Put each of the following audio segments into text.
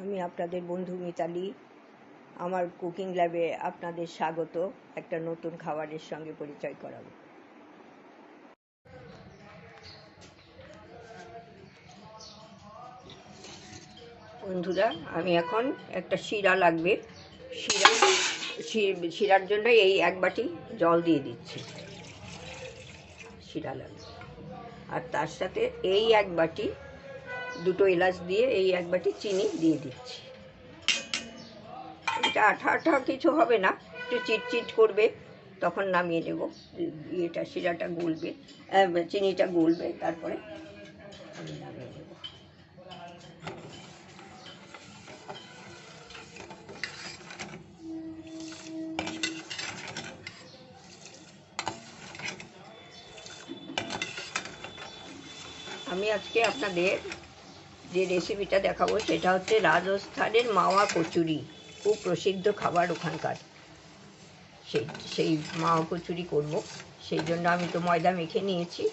আমি আপনাদের বন্ধু মিতালি। আমার কুকিং ল্যাবে আপনাদের স্বাগত। একটা নতুন খাবারের সঙ্গে পরিচয় করাবো। বন্ধুরা, আমি এখন একটা শিরা লাগবে। শিরা শিরার জন্য এই এক বাটি জল দিয়ে দিচ্ছি। শিরা লাগবে। আর তার সাথে এই এক বাটি দুটো এলাচ দিয়ে এই এক বাটি চিনি দিয়ে দিচ্ছি। এটা আঠা আঠা কিছু হবে না, একটু চিটচিট করবে, তখন নামিয়ে নেব। এটা শিরাটা গুলবে চিনিটা গুলবে, তারপরে আমি নামিয়ে নেব। আমি আজকে আপনাদের যে রেসিপিটা দেখাবো সেটা হচ্ছে রাজস্থানের মাওয়া কচুরি। খুব প্রসিদ্ধ খাবার ওখানকার। সেই সেই মাওয়া কচুরি করব। সেই জন্য আমি তো ময়দা মেখে নিয়েছি।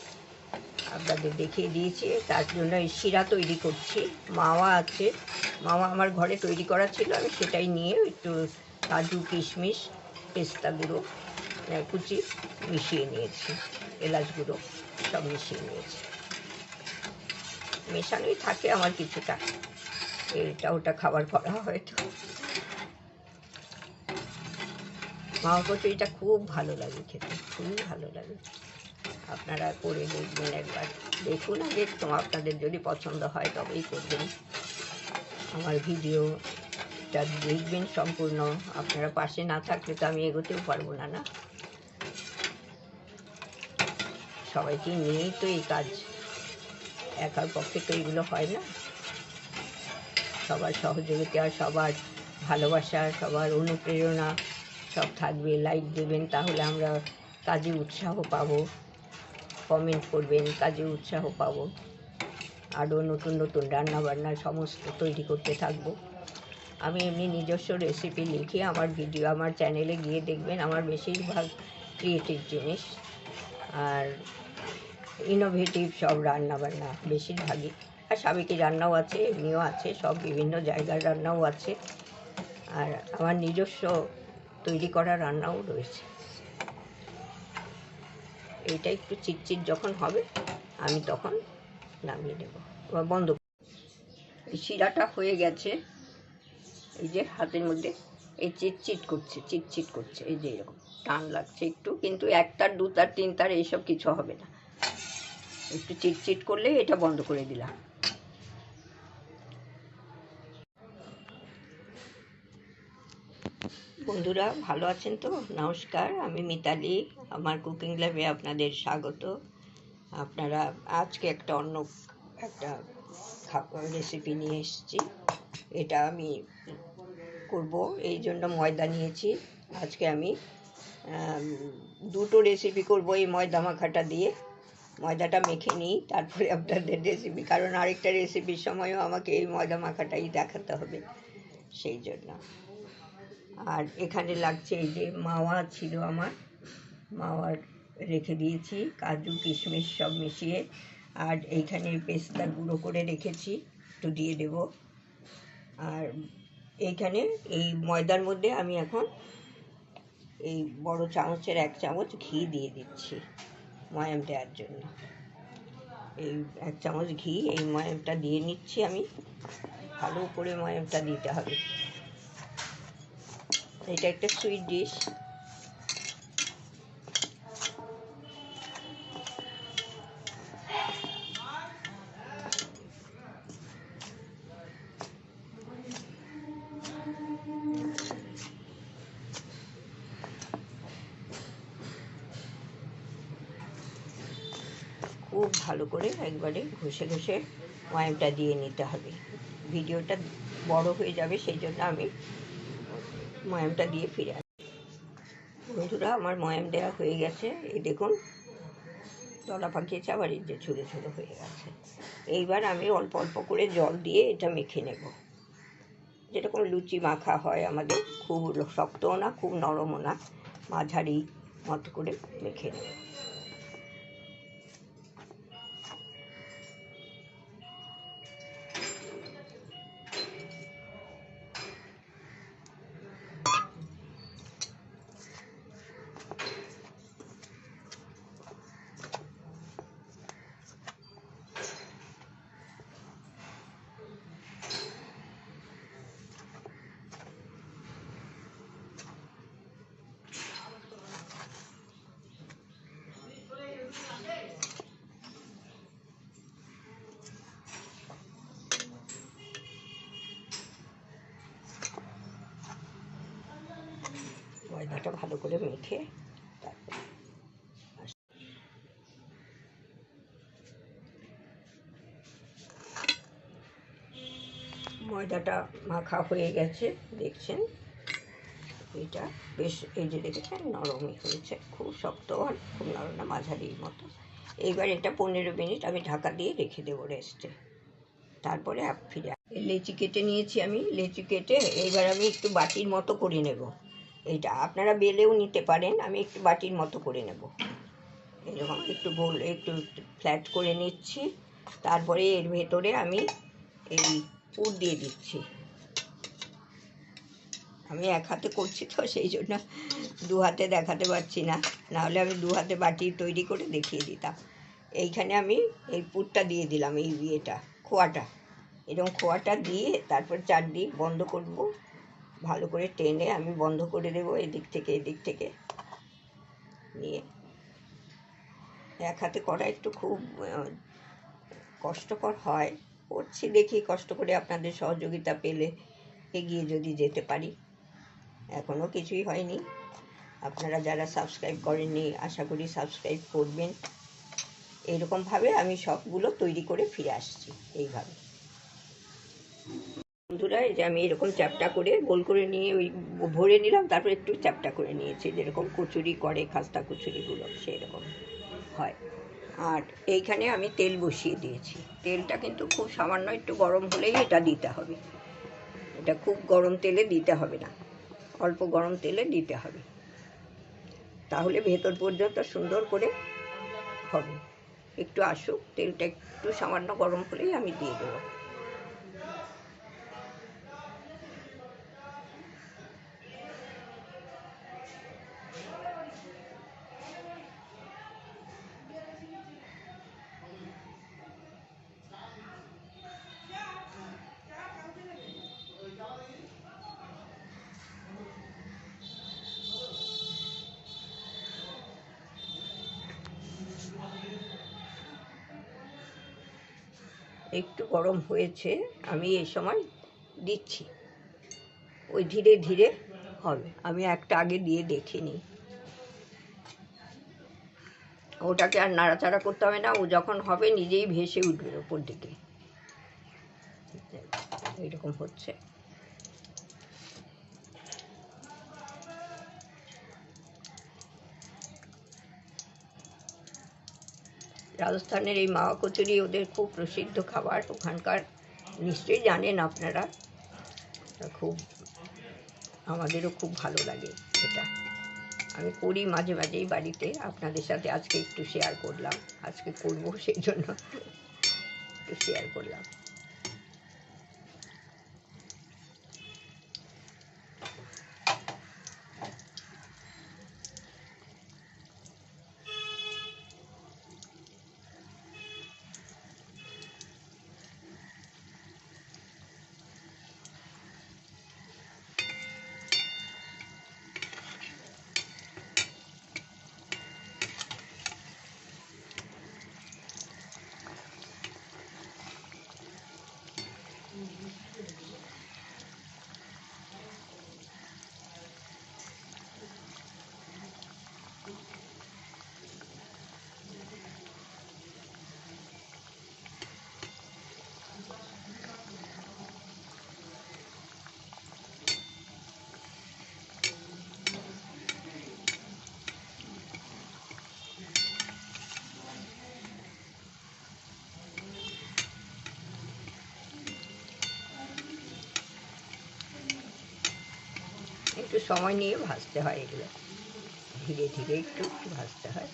আপনাদের দেখিয়ে দিয়েছি। তার জন্য এই শিরা তৈরি করছি। মাওয়া আছে। মাওয়া আমার ঘরে তৈরি করা ছিল। আমি সেটাই নিয়ে একটু কাজু, কিশমিশ, পেস্তা গুঁড়ো কুচি মিশিয়ে নিয়েছি। এলাচ গুঁড়ো সব মিশিয়ে নিয়েছি। মেশানোই থাকে আমার কিছুটা। এটা ওটা খাবার করা হয়তো মাওয়া কচুরিটা খুব ভালো লাগে খেতে, খুবই ভালো লাগে। আপনারা করে দেখবেন একবার। দেখুন আগে তো আপনাদের যদি পছন্দ হয় তবেই করবেন। আমার ভিডিওটা দেখবেন সম্পূর্ণ। আপনারা পাশে না থাকলে তো আমি এগোতেও পারব না না? সবাইকে নিয়েই তো এই কাজ। একার পক্ষে তো এগুলো হয় না। সবার সহযোগিতা, সবার ভালোবাসা, সবার অনুপ্রেরণা সব থাকবে। লাইক দেবেন, তাহলে আমরা কাজে উৎসাহ পাবো। কমেন্ট করবেন, কাজে উৎসাহ পাবো। আরও নতুন নতুন রান্না বান্না সমস্ত তৈরি করতে থাকব। আমি এমনি নিজস্ব রেসিপি লিখি আমার ভিডিও আমার চ্যানেলে গিয়ে দেখবেন আমার বেশিরভাগ ক্রিয়েটিভ জিনিস। আর ইনোভেটিভ সব রান্না বান্না বেশিরভাগই। আর সাবেকি রান্নাও আছে, এমনিও আছে, সব বিভিন্ন জায়গার রান্নাও আছে। আর আমার নিজস্ব তৈরি করা রান্নাও রয়েছে। এইটা একটু চিটচিট যখন হবে, আমি তখন নামিয়ে দেবো বন্ধ শিরাটা হয়ে গেছে, এই যে হাতের মধ্যে, এই চিটচিট করছে চিটচিট করছে, এই যে এরকম টান লাগছে একটু, কিন্তু একটার তিন তার এইসব কিছু হবে না। একটু চিটচিট করলে এটা বন্ধ করে দিলাম। বন্ধুরা, ভালো আছেন তো? নমস্কার, আমি মিতালি, আমার কুকিং ল্যাবে আপনাদের স্বাগত। আপনারা আজকে একটা অন্য একটা রেসিপি নিয়ে এসেছি। এটা আমি করব। এই জন্য ময়দা নিয়েছি। আজকে আমি দুটো রেসিপি করব এই ময়দা মাখাটা দিয়ে। ময়দাটা মেখে নিই, তারপরে আপনাদের রেসিপি কারণ আরেকটা রেসিপির সময়ও আমাকে এই ময়দা মাখাটাই দেখাতে হবে, সেই জন্য। আর এখানে লাগছে এই যে মাওয়া ছিল আমার মাওয়ার রেখে দিয়েছি, কাজু, কিশমিশ সব মিশিয়ে, আর এইখানে পেস্তা গুঁড়ো করে রেখেছি, একটু দিয়ে দেব। আর এইখানে এই ময়দার মধ্যে আমি এখন এই বড় চামচের এক চামচ ঘি দিয়ে দিচ্ছি। ময়াম দেওয়ার জন্য। এই এক চামচ ঘি, এই ময়ামটা দিয়ে নিচ্ছি আমি। ভালো করে ময়ামটা দিতে হবে। এটা একটা সুইট ডিশ খুব ভালো করে একবারে ঘষে ঘষে ময়ামটা দিয়ে নিতে হবে। ভিডিওটা বড় হয়ে যাবে, সেই জন্য আমি ময়ামটা দিয়ে ফিরে আসি। বন্ধুরা, আমার ময়াম দেওয়া হয়ে গেছে। এই দেখুন, তলা পাকিয়েছে, আবার এই যে ছোটো ছোটো হয়ে গেছে। এইবার আমি অল্প অল্প করে জল দিয়ে এটা মেখে নেব। যেরকম লুচি মাখা হয় আমাদের, খুব শক্তও না, খুব নরমও না, মাঝারি মতো করে মেখে নেব। ময়দাটা ভালো করে মেখে ময়দাটা মাখা হয়ে গেছে, দেখছেন? এটা বেশ, এই যে দেখেছেন নরমই হয়েছে, খুব শক্ত আর খুব নরম না, মাঝারির মতো। এইবার এটা পনেরো মিনিট আমি ঢাকা দিয়ে রেখে দেবো রেস্টে। তারপরে ফিরে লেচি কেটে নিয়েছি আমি, লেচি কেটে এইবার আমি একটু বাটির মতো করে নেব। এইটা আপনারা বেলেও নিতে পারেন, আমি একটু বাটির মতো করে নেব। এরকম একটু গোল, একটু ফ্ল্যাট করে নিচ্ছি। তারপরে এর ভেতরে আমি এই পুর দিয়ে দিচ্ছি। আমি এক হাতে করছি তো, সেই জন্য দু হাতে দেখাতে পারছি না। নাহলে আমি দু হাতে বাটি তৈরি করে দেখিয়ে দিতাম। এইখানে আমি এই পুরটা দিয়ে দিলাম, এই ইয়েটা, খোয়াটা। এরকম খোয়াটা দিয়ে তারপর চারদিক বন্ধ করব। ভালো করে টেনে আমি বন্ধ করে দেবো এদিক থেকে এদিক থেকে। নিয়ে এক হাতে করা একটু খুব কষ্টকর হয়। করছি দেখি কষ্ট করে আপনাদের সহযোগিতা পেলে এগিয়ে যদি যেতে পারি। এখনও কিছুই হয়নি। আপনারা যারা সাবস্ক্রাইব করেননি, আশা করি সাবস্ক্রাইব করবেন। এরকমভাবে আমি সবগুলো তৈরি করে ফিরে আসছি এইভাবে। বন্ধুরা এই যে আমি এরকম চ্যাপটা করে গোল করে নিয়ে ওই ভরে নিলাম, তারপর একটু চ্যাপটা করে নিয়েছি, যেরকম কচুরি করে, খাস্তা কচুরিগুলো সেই রকম হয়। আর এইখানে আমি তেল বসিয়ে দিয়েছি। তেলটা কিন্তু খুব সামান্য একটু গরম হলেই এটা দিতে হবে। এটা খুব গরম তেলে দিতে হবে না। অল্প গরম তেলে দিতে হবে। তাহলে ভেতর পর্যন্ত সুন্দর করে হবে। একটু আসুক, তেলটা একটু সামান্য গরম হলেই আমি দিয়ে দেবো। একটু গরম হয়েছে, আমি এই সময় দিচ্ছি। ওই ধীরে ধীরে হবে, আমি একটা আগে দিয়ে দেখিনি। ওটাকে আর নাড়াচাড়া করতে হবে না, ও যখন হবে নিজেই ভেসে উঠবে ওপর দিকে। এরকম হচ্ছে। রাজস্থানের এই মাওয়া কচুরি ওদের খুব প্রসিদ্ধ খাবার, ওখানকার নিশ্চয়ই জানেন আপনারা। খুব, আমাদেরও খুব ভালো লাগে এটা। আমি করি মাঝে মাঝেই বাড়িতে, আপনাদের সাথে আজকে একটু শেয়ার করলাম, আজকে করব সেই জন্য একটু শেয়ার করলাম। একটু সময় নিয়ে ভাজতে হয় এগুলো। ধীরে ধীরে একটু একটু ভাজতে হয়।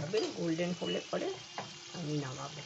এইভাবে গোল্ডেন হলে পরে আমি নামাবো।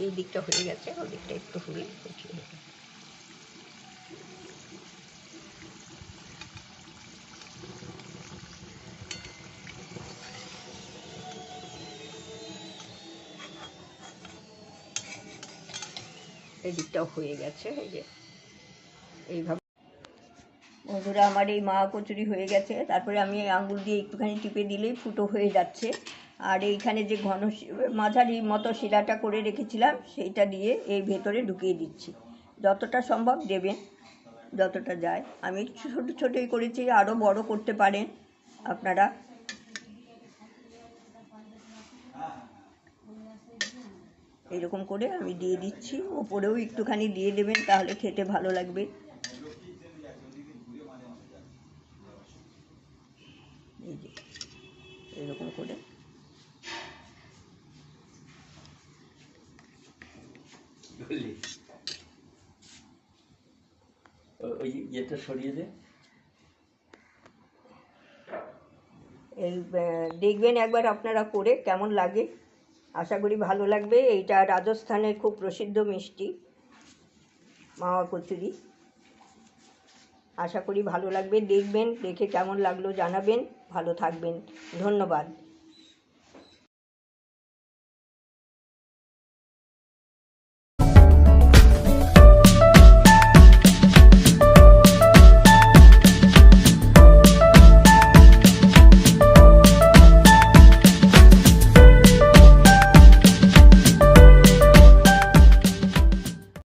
এই- দিকটা হয়ে গেছে ওদিকটা একটু হলে উঠিয়ে দিকটাও হয়ে গেছে, এই যে। এইভাবে। বন্ধুরা, আমার এই মা কচুরি হয়ে গেছে। তারপরে আমি আঙুল দিয়ে একটুখানি টিপে দিলেই ফুটো হয়ে যাচ্ছে। আর এইখানে যে ঘন মাঝারি মতো শিরাটা করে রেখেছিলাম, সেইটা দিয়ে এই ভেতরে ঢুকিয়ে দিচ্ছি। যতটা সম্ভব দেবেন, যতটা যায়। আমি ছোট, ছোটোই করেছি আরও বড় করতে পারেন আপনারা। এরকম করে আমি দিয়ে দিচ্ছি। ওপরেও একটুখানি দিয়ে দেবেন, তাহলে খেতে ভালো লাগবে। এরকম করে এই দেখবেন একবার আপনারা করে কেমন লাগে। আশা করি ভালো লাগবে। এইটা রাজস্থানের খুব প্রসিদ্ধ মিষ্টি, মাওয়া কচুরি। আশা করি ভালো লাগবে। দেখবেন, দেখে কেমন লাগল জানাবেন। ভালো থাকবেন। ধন্যবাদ।